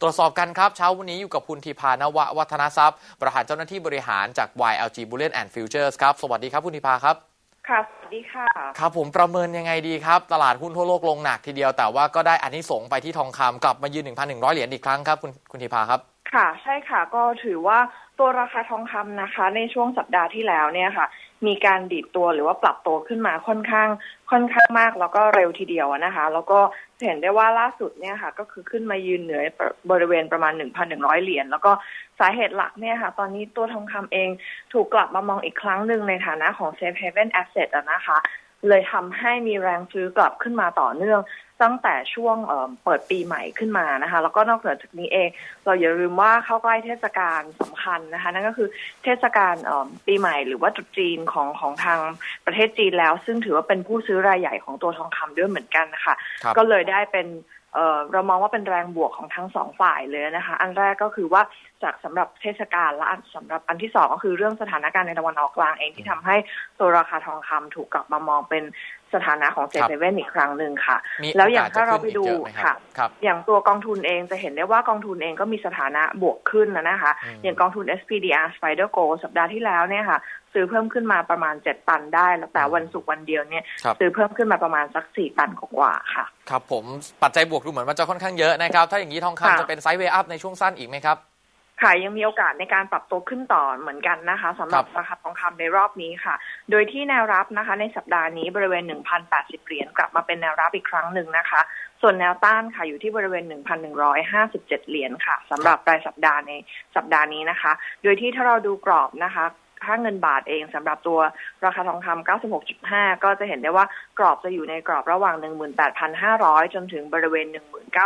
ตรวจสอบกันครับเช้าวันนี้อยู่กับคุณธีพานวะวัฒนทรัพย์ ประธานเจ้าหน้าที่บริหารจาก YLG Bullion and Futures ครับ สวัสดีครับคุณธีพาครับ ค่ะ สวัสดีค่ะ ครับผมประเมินยังไงดีครับ ตลาดหุ้นทั่วโลกลงหนักทีเดียวแต่ว่าก็ได้อานิสงส์ไปที่ทองคำกลับมายืน 1,100 เหรียญอีกครั้งครับคุณคุณธีพาครับ ค่ะ ใช่ค่ะ ก็ถือว่าตัวราคาทองคำนะคะ ในช่วงสัปดาห์ที่แล้วเนี่ยค่ะ มีการดีดตัวหรือว่าปรับตัวขึ้นมาค่อนข้าง ค่อนข้างมากแล้วก็เร็วทีเดียวนะคะ แล้วก็เห็นได้ว่าล่าสุดเนี่ยค่ะ ก็คือขึ้นมายืนเหนือบริเวณประมาณ 1,100 เหรียญแล้วก็สาเหตุหลักเนี่ยค่ะ ตอนนี้ตัวทองคำเองถูกกลับมามองอีกครั้งหนึ่งในฐานะของ Safe Haven Asset นะคะ เลยทำให้มีแรงซื้อกลับขึ้นมาต่อเนื่องตั้งแต่ช่วงเเปิดปีใหม่ขึ้นมานะคะ แล้วก็นอกเหนือจากนี้เอง เราอย่าลืมว่าเข้าใกล้เทศกาลสำคัญนะคะ นั่นก็คือเทศกาลปีใหม่หรือว่าตรุษจีนของของทางประเทศจีนแล้ว ซึ่งถือว่าเป็นผู้ซื้อรายใหญ่ของตัวทองคำด้วยเหมือนกันนะคะครับก็เลยได้เป็น เอ่อเรามองว่าเป็นแรงบวกของทั้งสองฝ่ายเลยนะคะ อันแรกก็คือว่าจากสำหรับเทศกาลและอันสำหรับอันที่สองก็คือเรื่องสถานการณ์ในตะวันออกกลางเองที่ทำให้ตัวราคาทองคำถูกกลับมามองเป็นสถานะของเซครับเซเว่นอีกครั้งหนึ่งค่ะมีแล้วอย่างโกสถ้าเราจะไปขึ้นดูอีกเยอะไหมรับค่ะครับอย่างตัวกองทุนเองจะเห็นได้ว่ากองทุนเองก็มีสถานะบวกขึ้นนะนะคะอืมอย่างกองทุน SPDR Spider Go สัปดาห์ที่แล้วเนี่ยค่ะ ซื้อเพิ่มขึ้นมาประมาณ7ตันได้ แล้วแต่วันศุกร์วันเดียวเนี่ยครับซื้อเพิ่มขึ้นมาประมาณสัก4ตันกว่าๆค่ะ ครับผมปัจจัยบวกดูเหมือนว่าจะค่อนข้างเยอะนะครับ ถ้าอย่างนี้ทองคำค่ะจะเป็นไซด์เวย์อัพในช่วงสั้นอีกไหมครับค่ะยังมีโอกาสในการปรับตัวขึ้นต่อเหมือนกันนะคะสำหรับครับราคาทองคำในรอบนี้ค่ะ โดยที่แนวรับนะคะ ในสัปดาห์นี้บริเวณ 1,080 เหรียญกลับมาเป็นแนวรับอีกครั้งหนึ่งนะคะ ส่วนแนวต้านค่ะอยู่ที่บริเวณ 1,157 เหรียญค่ะสำหรับรายสัปดาห์ในสัปดาห์นี้นะคะ โดยที่ถ้าเราดูกรอบนะคะ ค่าเงินบาทเองสำหรับตัวราคาทองคำ96.5 ก็จะเห็นได้ว่ากรอบจะอยู่ในกรอบระหว่าง 18,500 จนถึงบริเวณ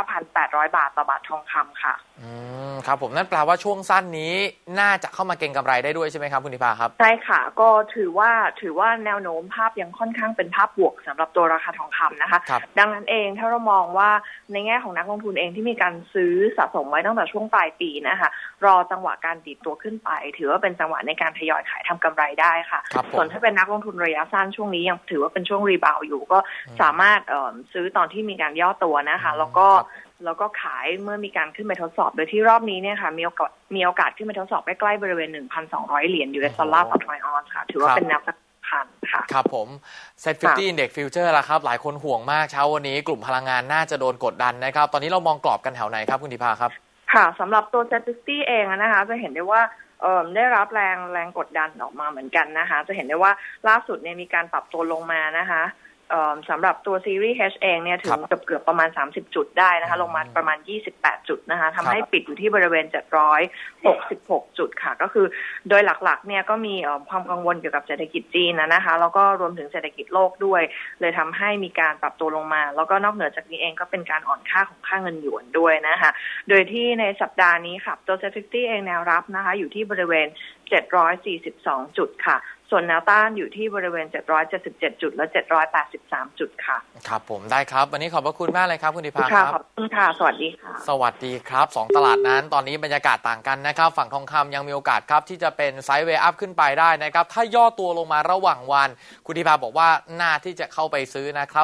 19,800 บาทต่อบาททองคำค่ะ อืมครับผมนั่นแปลว่าช่วงสั้นนี้น่าจะเข้ามาเก็งกำไรได้ด้วยใช่ไหมครับคุณธีพาครับ ใช่ค่ะ ก็ถือว่าถือว่าแนวโน้มภาพยังค่อนข้างเป็นภาพบวกสำหรับตัวราคาทองคำนะคะครับดังนั้นเองถ้าเรามองว่าในแง่ของนักลงทุนเองที่มีการซื้อสะสมไว้ตั้งแต่ช่วงปลายปีนะคะรอจังหวะการดีดตัวขึ้นไป ถือว่าเป็นจังหวะในการทยอยขายทำกำไรได้ค่ะครับผมส่วนถ้าเป็นนักลงทุนระยะสั้นช่วงนี้ยังถือว่าเป็นช่วงรีบาวด์อยู่ ก็อืมสามารถเอิ่มซื้อตอนที่มีการย่อตัวนะคะ แล้วก็ครับแล้วก็ขายเมื่อมีการขึ้นไปทดสอบ โดยที่รอบนี้เนี่ยค่ะมีโอกาสมีโอกาสขึ้นไปทดสอบใกล้ๆบริเวณ 1,200 เหรียญยูเอสดอลลาร์ต่อทรอยออนซ์ค่ะ ถือว่าเป็นแนวสำคัญค่ะครับผมเซ็ต50 Index Future ละครับ หลายคนห่วงมากเช้าวันนี้กลุ่มพลังงานน่าจะโดนกดดันนะครับ ตอนนี้เรามองกรอบกันแถวไหนครับ คุณธีพาครับ ค่ะสำหรับตัว z ซ t เองอะนะคะ จะเห็นได้ว่าเอ่อ ได้รับแรงแรงกดดันออกมาเหมือนกันนะคะ จะเห็นได้ว่าล่าสุดเนี่ยมีการปรับตัวลงมานะคะ สำหรับตัวซีรีส์ H เองเนี่ยถึครังบเกือบเกือบประมาณ 30 จุดได้นะคะ ลงมาประมาณ 28 จุดนะคะทำให้ปิดอยู่ที่บริเวณ 766 จุดค่ะ ก็คือโดยหลักๆเนี่ยก็มีเอ่อความกังวลเกี่ยวกับเศรษฐกิจจีนนะนะคะ แล้วก็รวมถึงเศรษฐกิจโลกด้วย เลยทำให้มีการปรับตัวลงมา แล้วก็นอกเหนือจากนี้เองก็เป็นการอ่อนค่าของค่าเงินหยวนด้วยนะคะ โดยที่ในสัปดาห์นี้ค่ะตัว s ซ j เองแนวรับนะคะ อยู่ที่บริเวณ742 จุดค่ะ ส่วนแนวต้านอยู่ที่บริเวณ 777 จุด และ 783 จุดค่ะ ครับผมได้ครับ วันนี้ขอบพระคุณมากเลยครับ คุณธีพาคค่ะรับขอบคุณค่ะ สวัสดีค่ะ สวัสดีครับสองตลาดนั้น ตอนนี้บรรยากาศต่างกันนะครับ ฝั่งทองคำยังมีโอกาสครับ ที่จะเป็นไซด์เวย์อัพขึ้นไปได้นะครับ ถ้าย่อตัวลงมาระหว่างวัน คุณธีพาบอกว่าน่าที่จะเข้าไปซื้อนะครับ